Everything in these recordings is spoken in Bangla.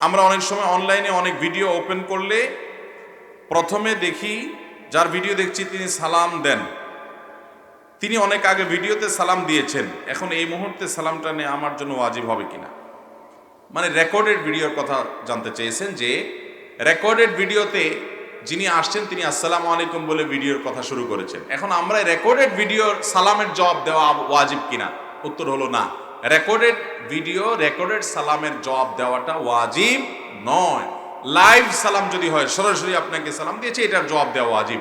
আমরা অনেক সময় অনলাইনে অনেক ভিডিও ওপেন করলে প্রথমে দেখি যার ভিডিও দেখছি তিনি সালাম দেন। তিনি অনেক আগে ভিডিওতে সালাম দিয়েছেন। এখন এই মুহূর্তে সালামটা নিয়ে আমার জন্য ওয়াজিব হবে কিনা? মানে রেকর্ডেড ভিডিওর কথা জানতে চেয়েছেন যে, রেকর্ডেড ভিডিওতে যিনি আসছেন, তিনি আসসালামু আলাইকুম বলে ভিডিওর কথা শুরু করেছেন। এখন আমরা রেকর্ডেড ভিডিওর সালামের জবাব দেওয়া ওয়াজিব কিনা? উত্তর হলো না। রেকর্ডেড ভিডিও রেকর্ডেড সালামের জবাব দেওয়াটা ওয়াজিব নয়। লাইভ সালাম যদি হয়, সরাসরি আপনাকে সালাম দিয়েছে, এটার জবাব দেওয়া ওয়াজিব।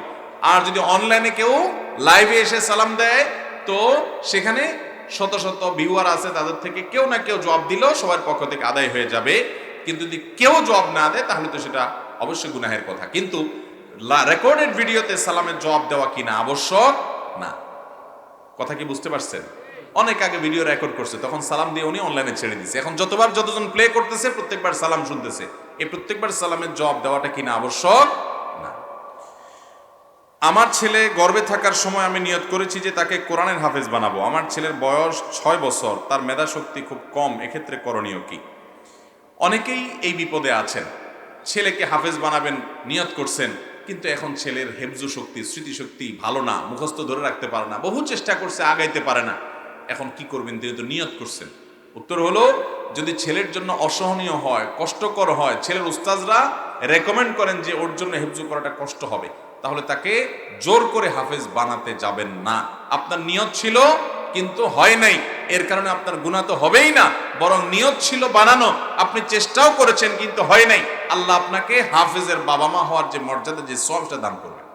আর যদি অনলাইনে কেউ লাইভে এসে সালাম দেয়, তো সেখানে শত শত ভিউয়ার আছে, তাদের থেকে কেউ না কেউ জবাব দিলেও সবার পক্ষ থেকে আদায় হয়ে যাবে। কিন্তু যদি কেউ জবাব না দেয়, তাহলে তো সেটা অবশ্যই গুনাহের কথা। কিন্তু রেকর্ডেড ভিডিওতে সালামের জবাব দেওয়া কিনা আবশ্যক? না। কথা কি বুঝতে পারছেন? অনেক আগে ভিডিও রেকর্ড করছে, তখন সালাম দিয়ে উনি অনলাইনে ছেড়ে দিছে। এখন যতবার যতজন প্লে করতেছে, প্রত্যেকবার সালাম শুনতেছে। এই প্রত্যেকবার সালামের জবাব দেওয়াটা কিনা আবশ্যক না। আমার ছেলে গর্বে থাকার সময় আমি নিয়ত করেছি যে তাকে কোরআনের হাফেজ বানাবো। আমার ছেলের বয়স ছয় বছর, তার মেধা শক্তি খুব কম, এক্ষেত্রে করণীয় কি? অনেকেই এই বিপদে আছেন। ছেলেকে হাফেজ বানাবেন, নিয়ত করছেন, কিন্তু এখন ছেলের হেফজু শক্তি স্মৃতিশক্তি ভালো না, মুখস্থ ধরে রাখতে পারে না, বহু চেষ্টা করছে, আগাইতে পারে না। এখন কি করবেন? তিনি তো নিয়ত করছেন। উত্তর হলো, যদি ছেলের জন্য অসহনীয় হয়, কষ্টকর হয়, ছেলের উস্তাজরা রেকমেন্ড করেন যে ওর জন্য হেফজু করাটা কষ্ট হবে, তাহলে তাকে জোর করে হাফেজ বানাতে যাবেন না। আপনার নিয়ত ছিল, কিন্তু হয় নাই। এর কারণে আপনার গুণা তো হবেই না, বরং নিয়ত ছিল বানানো। আপনি চেষ্টাও করেছেন, কিন্তু হয় নাই। আল্লাহ আপনাকে হাফেজের বাবা মা হওয়ার যে মর্যাদা, যে সবটা দান করবেন।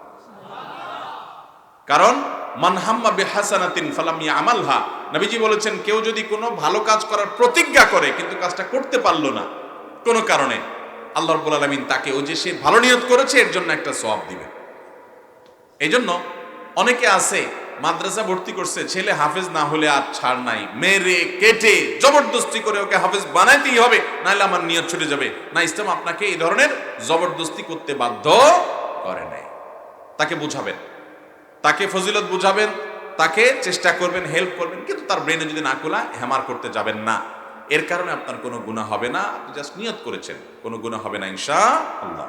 কারণ মানহাম্মা বেহাসানাতিন ফালামিয়া আমালহা নবীজি বলেছেন, কেউ যদি কোনো ভালো কাজ করার প্রতিজ্ঞা করে, কিন্তু কাজটা করতে পারল না, কোনো কারণে, আল্লাহ রব্বুল আলমিন তাকে ওই যে সে ভালো নিয়ত করেছে, এর জন্য একটা সওয়াব দিবে। এই জন্য অনেকে আছে, মাদ্রাসা ভর্তি করছে, ছেলে হাফেজ না হলে আর ছাড় নাই, মেরে কেটে জবরদস্তি করে ওকে হাফেজ বানাইতেই হবে, নাহলে আমার নিয়ত ছুটে যাবে। না, ইসলাম আপনাকে এই ধরনের জবরদস্তি করতে বাধ্য করে নাই। তাকে বুঝাবেন। তাকে ফজিলত বুঝাবেন, তাকে চেষ্টা করবেন হেল্প করবেন, কিন্তু তার ব্রেনে যদি না খোলা হ্যামার করতে যাবেন না। এর কারণে আপনার কোনো গুণা হবে না, আপনি জাস্ট নিয়ত করেছেন, কোনো গুণা হবে না, ইনশা আল্লাহ।